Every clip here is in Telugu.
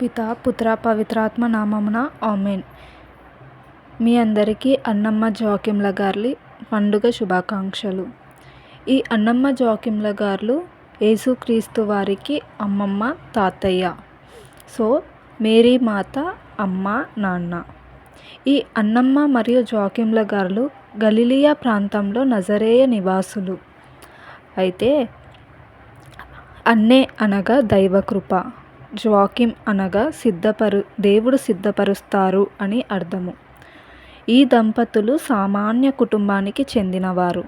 పిత పుత్ర పవిత్రాత్మ నామమున ఆమెన్. మీ అందరికీ అన్నమ్మ జోకింల గారి పండుగ శుభాకాంక్షలు. ఈ అన్నమ్మ జోకింల గారు యేసుక్రీస్తు వారికి అమ్మమ్మ తాతయ్య. సో మేరీ మాత అమ్మ నాన్న. ఈ అన్నమ్మ మరియు జోకింల గారు గలిలియా ప్రాంతంలో నజరేయ నివాసులు. అయితే అన్నే అనగా దైవకృప జ్వాకిం అనగా సిద్ధపరు దేవుడు సిద్ధపరుస్తారు అని అర్థము. ఈ దంపతులు సామాన్య కుటుంబానికి చెందినవారు.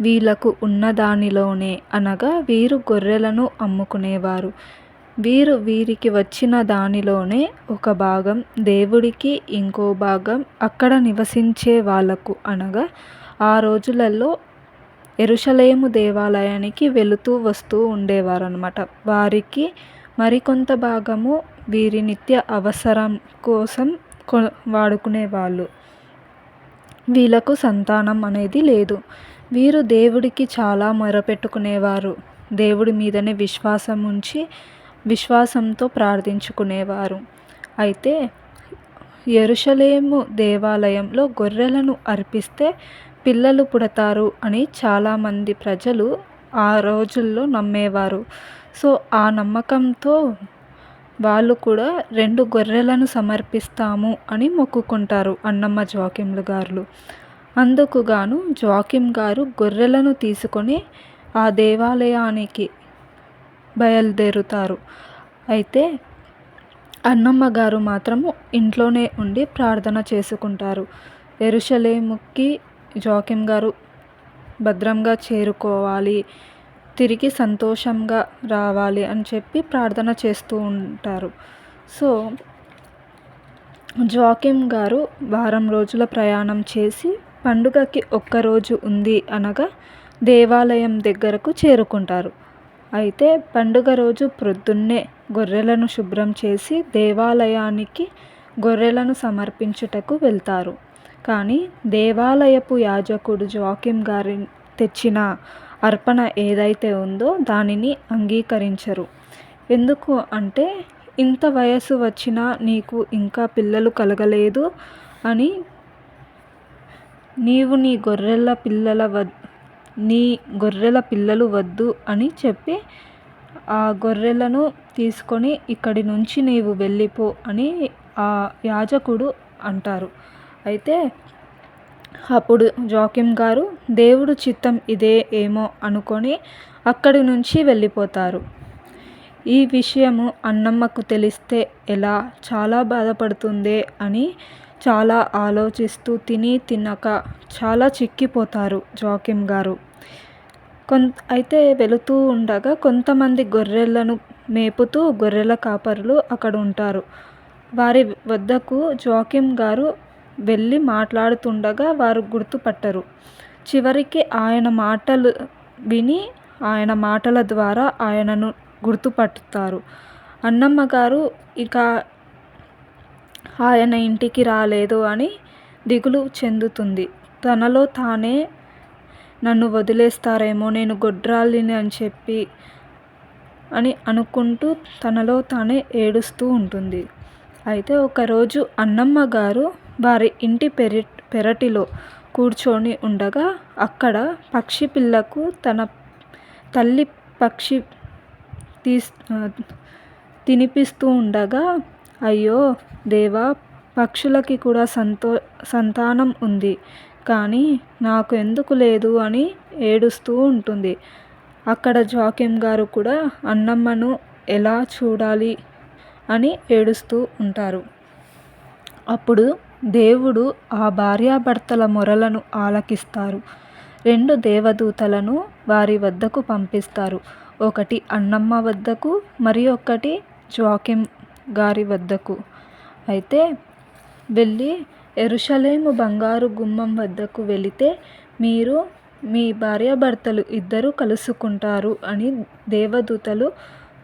వీళ్ళకు ఉన్న దానిలోనే అనగా వీరు గొర్రెలను అమ్ముకునేవారు. వీరు వీరికి వచ్చిన దానిలోనే ఒక భాగం దేవుడికి ఇంకో భాగం అక్కడ నివసించే వాళ్ళకు అనగా ఆ రోజులలో ఎరుషలేము దేవాలయానికి వెళుతూ వస్తూ ఉండేవారు అనమాట వారికి మరికొంత భాగము వీరి నిత్య అవసరం కోసం కొ వాడుకునేవాళ్ళు. వీళ్ళకు సంతానం అనేది లేదు. వీరు దేవుడికి చాలా మొరపెట్టుకునేవారు. దేవుడి మీదనే విశ్వాసం ఉంచి విశ్వాసంతో ప్రార్థించుకునేవారు. అయితే ఎరుషలేము దేవాలయంలో గొర్రెలను అర్పిస్తే పిల్లలు పుడతారు అని చాలామంది ప్రజలు ఆ రోజుల్లో నమ్మేవారు. సో ఆ నమ్మకంతో వాళ్ళు కూడా రెండు గొర్రెలను సమర్పిస్తాము అని మొక్కుకుంటారు అన్నమ్మ జోకింలు గారులు. అందుకు గాను జోకిం గారు గొర్రెలను తీసుకొని ఆ దేవాలయానికి బయలుదేరుతారు. అయితే అన్నమ్మ గారు మాత్రము ఇంట్లోనే ఉండి ప్రార్థన చేసుకుంటారు. ఎరుషలేముకి జోకిం గారు భద్రంగా చేరుకోవాలి. తిరిగి సంతోషంగా రావాలి అని చెప్పి ప్రార్థన చేస్తూ ఉంటారు. సో జోకిం గారు వారం రోజుల ప్రయాణం చేసి పండుగకి ఒక్కరోజు ఉంది అనగా దేవాలయం దగ్గరకు చేరుకుంటారు. అయితే పండుగ రోజు ప్రొద్దున్నే గొర్రెలను శుభ్రం చేసి దేవాలయానికి గొర్రెలను సమర్పించుటకు వెళ్తారు. కానీ దేవాలయపు యాజకుడు జోకిం గారి తెచ్చిన అర్పణ ఏదైతే ఉందో దానిని అంగీకరించరు. ఎందుకు అంటే ఇంత వయసు వచ్చినా నీకు ఇంకా పిల్లలు కలగలేదు అని నీవు నీ గొర్రెల పిల్లల వద్ నీ గొర్రెల పిల్లలు వద్దు అని చెప్పి ఆ గొర్రెలను తీసుకొని ఇక్కడి నుంచి నీవు వెళ్ళిపో అని ఆ యాజకుడు అంటారు. అయితే అప్పుడు జోకిం గారు దేవుడు చిత్తం ఇదే ఏమో అనుకొని అక్కడి నుంచి వెళ్ళిపోతారు. ఈ విషయము అన్నమ్మకు తెలిస్తే ఎలా? చాలా బాధపడుతుందే? అని చాలా ఆలోచిస్తూ తిని తినక చాలా చిక్కిపోతారు జోకిం గారు. కొం అయితే వెళుతూ ఉండగా కొంతమంది గొర్రెలను మేపుతూ గొర్రెల కాపరులు అక్కడ ఉంటారు. వారి వద్దకు జోకిం గారు వెళ్ళి మాట్లాడుతుండగా వారు గుర్తుపట్టరు. చివరికి ఆయన మాటలు విని ఆయన మాటల ద్వారా ఆయనను గుర్తుపట్టుతారు. అన్నమ్మ గారు ఇక ఆయన ఇంటికి రాలేదు అని దిగులు చెందుతుంది. తనలో తానే నన్ను వదిలేస్తారేమో నేను గొడ్రాలిని అని చెప్పి అని అనుకుంటూ తనలో తానే ఏడుస్తూ ఉంటుంది. అయితే ఒకరోజు అన్నమ్మ గారు వారి ఇంటి పెరి పెరటిలో కూర్చొని ఉండగా అక్కడ పక్షి పిల్లకు తన తల్లి పక్షి తీస్ తినిపిస్తూ ఉండగా అయ్యో దేవా పక్షులకి కూడా సంతో సంతానం ఉంది కానీ నాకు ఎందుకు లేదు అని ఏడుస్తూ ఉంటుంది. అక్కడ జాక్యం గారు కూడా అన్నమ్మను ఎలా చూడాలి? అని ఏడుస్తూ ఉంటారు. అప్పుడు దేవుడు ఆ భార్యాభర్తల మొరలను ఆలకిస్తారు. రెండు దేవదూతలను వారి వద్దకు పంపిస్తారు. ఒకటి అన్నమ్మ వద్దకు మరి ఒకటి జోకిం గారి వద్దకు. అయితే వెళ్ళి ఎరుషలేము బంగారు గుమ్మం వద్దకు వెళితే మీరు మీ భార్యాభర్తలు ఇద్దరు కలుసుకుంటారు అని దేవదూతలు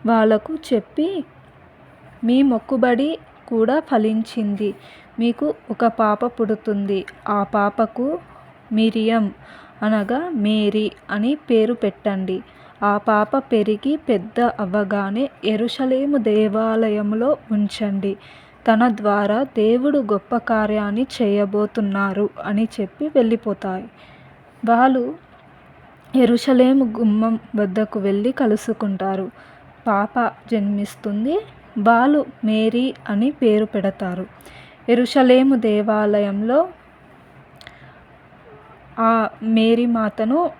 వాళ్ళకు చెప్పి మీ మొక్కుబడి కూడా ఫలించింది. మీకు ఒక పాప పుడుతుంది. ఆ పాపకు మిరియం అనగా మేరీ అని పేరు పెట్టండి. ఆ పాప పెరిగి పెద్ద అవ్వగానే ఎరుషలేము దేవాలయంలో ఉంచండి. తన ద్వారా దేవుడు గొప్ప కార్యాన్ని చేయబోతున్నారు అని చెప్పి వెళ్ళిపోతాయి. వాళ్ళు ఎరుషలేము గుమ్మం వద్దకు వెళ్ళి కలుసుకుంటారు. పాప జన్మిస్తుంది. వాళ్ళు మేరీ అని పేరు పెడతారు. ఎరుషలేము దేవాలయంలో ఆ మేరీ మాతను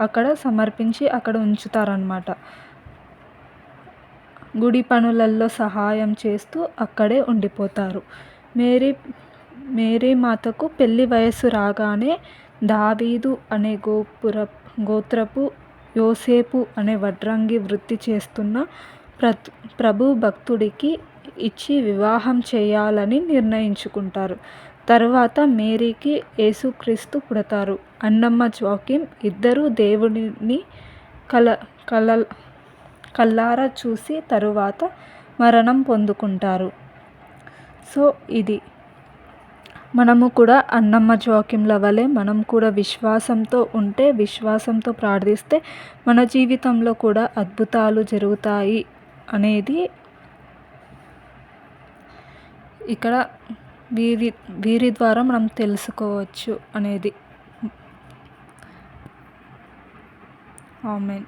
అక్కడ సమర్పించి అక్కడ ఉంచుతారనమాట గుడి పనులల్లో సహాయం చేస్తూ అక్కడే ఉండిపోతారు. మేరీ మేరీ మాతకు పెళ్ళి వయస్సు రాగానే దావీదు అనే గోపుర గోత్రపు యోసేపు అనే వడ్రంగి వృత్తి చేస్తున్న ప్ర ప్రభు భక్తుడికి ఇచ్చి వివాహం చేయాలని నిర్ణయించుకుంటారు. తరువాత మేరీకి యేసుక్రీస్తు పుడతారు. అన్నమ్మ జాకీమ్ ఇద్దరు దేవుడిని కల కల కళ్ళారా చూసి తరువాత మరణం పొందుకుంటారు. సో ఇది. మనము కూడా అన్నమ్మ జోక్యంల వలె మనం కూడా విశ్వాసంతో ఉంటే విశ్వాసంతో ప్రార్థిస్తే మన జీవితంలో కూడా అద్భుతాలు జరుగుతాయి అనేది ఇక్కడ వీరి వీరి ద్వారా మనం తెలుసుకోవచ్చు అనేది. ఆమెన్.